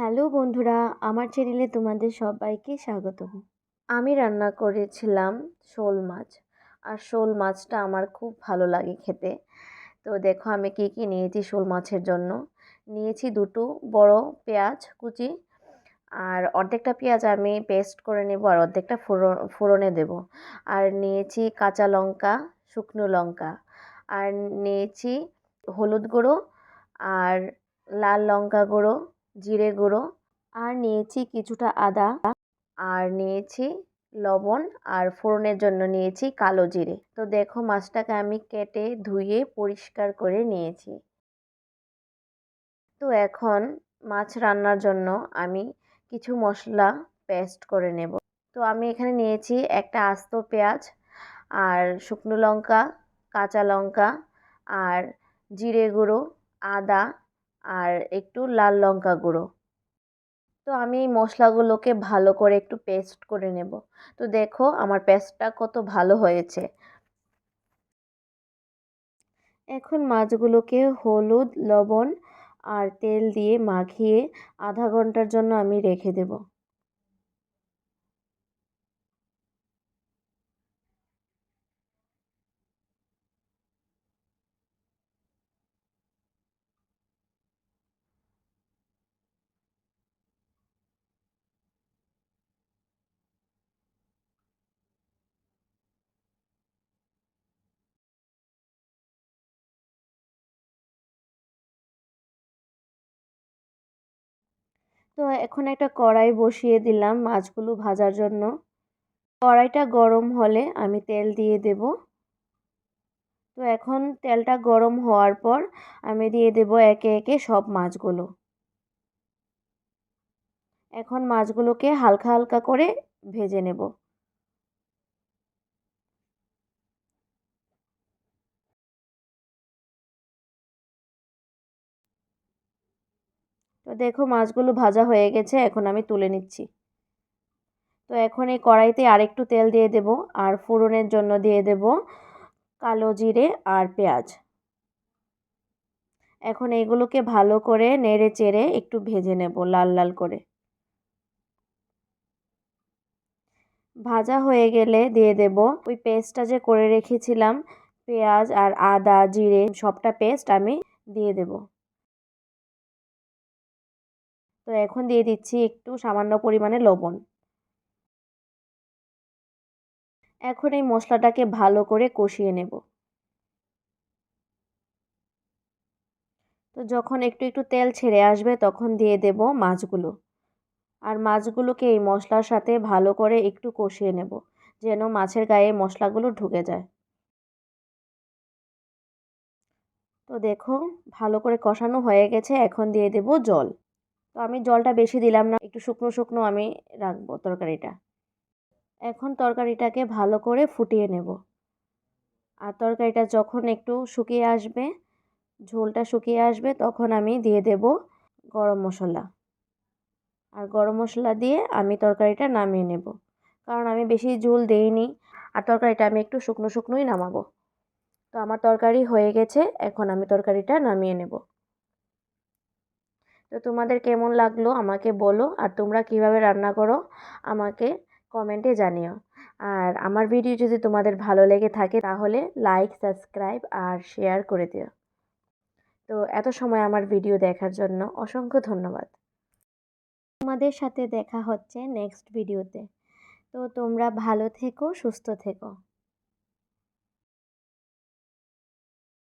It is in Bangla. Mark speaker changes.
Speaker 1: হ্যালো বন্ধুরা, আমার চ্যানেলে তোমাদের সবাইকে স্বাগতম। আমি রান্না করেছিলাম শোল মাছ, আর শোল মাছটা আমার খুব ভালো লাগে খেতে। তো দেখো আমি কী কী নিয়েছি শোল মাছের জন্য। নিয়েছি দুটো বড় পেঁয়াজ কুচি, আর অর্ধেকটা পেঁয়াজ আমি পেস্ট করে নেব আর অর্ধেকটা ফোড়ন, ফোড়নে দেব। আর নিয়েছি কাঁচা লঙ্কা, শুকনো লঙ্কা, আর নিয়েছি হলুদ গুঁড়ো, আর লাল লঙ্কা গুঁড়ো জিরে গুঁড়ো, আর নিয়েছি কিছুটা আদা, আর নিয়েছি লবণ, আর ফোড়নের জন্য নিয়েছি কালো জিরে। তো দেখো মাছটাকে আমি কেটে ধুয়ে পরিষ্কার করে নিয়েছি। তো এখন মাছ রান্নার জন্য আমি কিছু মশলা পেস্ট করে নেব। তো আমি এখানে নিয়েছি একটা আস্ত পেঁয়াজ, আর শুকনো লঙ্কা, কাঁচা লঙ্কা, আর জিরে গুঁড়ো, আদা আর একটু লাল লঙ্কা গুঁড়ো। তো আমি এই মশলাগুলোকে ভালো করে একটু পেস্ট করে নেব। তো দেখো আমার পেস্টটা কত ভালো হয়েছে। এখন মাছগুলোকে হলুদ, লবণ আর তেল দিয়ে মাখিয়ে আধা ঘণ্টার জন্য আমি রেখে দেবো। তো এখন একটা কড়াই বসিয়ে দিলাম মাছগুলো ভাজার জন্য। কড়াইটা গরম হলে আমি তেল দিয়ে দেব। তো এখন তেলটা গরম হওয়ার পর আমি দিয়ে দেব একে একে সব মাছগুলো। এখন মাছগুলোকে হালকা হালকা করে ভেজে নেব। তো দেখো মাছগুলো ভাজা হয়ে গেছে, এখন আমি তুলে নিচ্ছি। তো এখন এই কড়াইতে আরেকটু তেল দিয়ে দেব, আর ফোড়নের জন্য দিয়ে দেব কালো জিরে আর পেঁয়াজ। এখন এইগুলোকে ভালো করে নেড়ে চেড়ে একটু ভেজে নেব লাল লাল করে। ভাজা হয়ে গেলে দিয়ে দেব ওই পেস্টটা যে করে রেখেছিলাম, পেঁয়াজ আর আদা, জিরে সবটা পেস্ট আমি দিয়ে দেব। তো এখন দিয়ে দিচ্ছি একটু সামান্য পরিমাণে লবণ। এখন এই মশলাটাকে ভালো করে কষিয়ে নেব। তো যখন একটু একটু তেল ছেড়ে আসবে তখন দিয়ে দেব মাছগুলো। আর মাছগুলোকে এই মশলার সাথে ভালো করে একটু কষিয়ে নেব যেন মাছের গায়ে মশলাগুলো ঢুকে যায়। তো দেখো ভালো করে কষানো হয়ে গেছে, এখন দিয়ে দেব জল। তো আমি জলটা বেশি দিলাম না, একটু শুকনো শুকনো আমি রাখব তরকারিটা। এখন তরকারিটাকে ভালো করে ফুটিয়ে নেব। আর তরকারিটা যখন একটু শুকিয়ে আসবে, ঝোলটা শুকিয়ে আসবে, তখন আমি দিয়ে দেব গরম মশলা। আর গরম মশলা দিয়ে আমি তরকারিটা নামিয়ে নেব। কারণ আমি বেশি ঝোল দেইনি, আর তরকারিটা আমি একটু শুকনো, শুকনোই নামাবো। তো আমার তরকারি হয়ে গেছে, এখন আমি তরকারিটা নামিয়ে নেব। তো তোমাদের কেমন লাগল আমাকে বলো আর তোমরা কীভাবে রান্না করো আমাকে কমেন্টে জানিও। আর আমার ভিডিও যদি তোমাদের ভালো লেগে থাকে তাহলে লাইক সাবস্ক্রাইব আর শেয়ার করে দিও। তো এত সময় আমার ভিডিও দেখার জন্য অসংখ্য ধন্যবাদ। তোমাদের সাথে দেখা হচ্ছে নেক্সট ভিডিওতে তো তোমরা ভালো থেকো, সুস্থ থেকো।